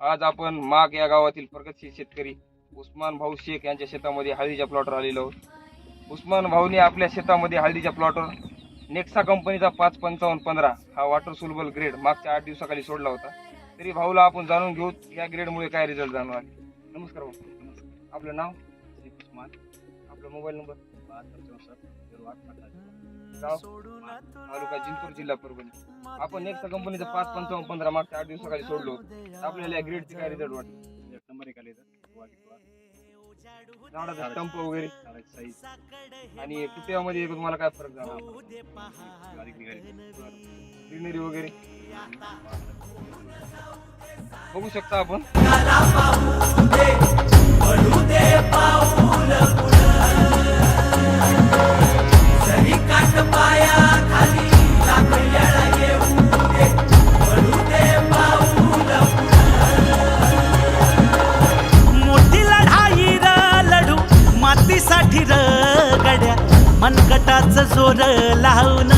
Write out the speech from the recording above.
आज आपण माग या गावातील प्रगतशील शेतकरी उस्मान भाऊ शेख यांच्या शेतामध्ये हळदीच्या प्लॉटवर आलेलो आहोत. उस्मान भाऊनी आपल्या शेतामध्ये हळदीच्या प्लॉटवर नेक्सा कंपनीचा पाच पंचावन्न पंधरा हा वॉटर सुलबल ग्रेड मागच्या आठ दिवसाखाली सोडला होता. तरी भाऊला आपण जाणून घेऊ या ग्रेडमुळे काय रिझल्ट जाणवला नमस्कार भाऊ. आपलं नाव? उस्मान. आपला मोबाईल नंबर? गाव तालुका जिंतूर जिल्हा परभणी. आपण नेक्सा कंपनीचं पाच पंचावन्न पंधरा मागच्या आठ दिवसाखाली सोडलो. आपल्याला या ग्रेडचे काय रिझल्ट वाटत एक नंबर एक आले झाडाचा स्टंप वगैरे. साईज आणि कुट्यामध्ये तुम्हाला काय फरक झाला ग्रीनरी वगैरे. बघू शकता आपण. मातीसाठी गड्या मनगटाच जोर लावून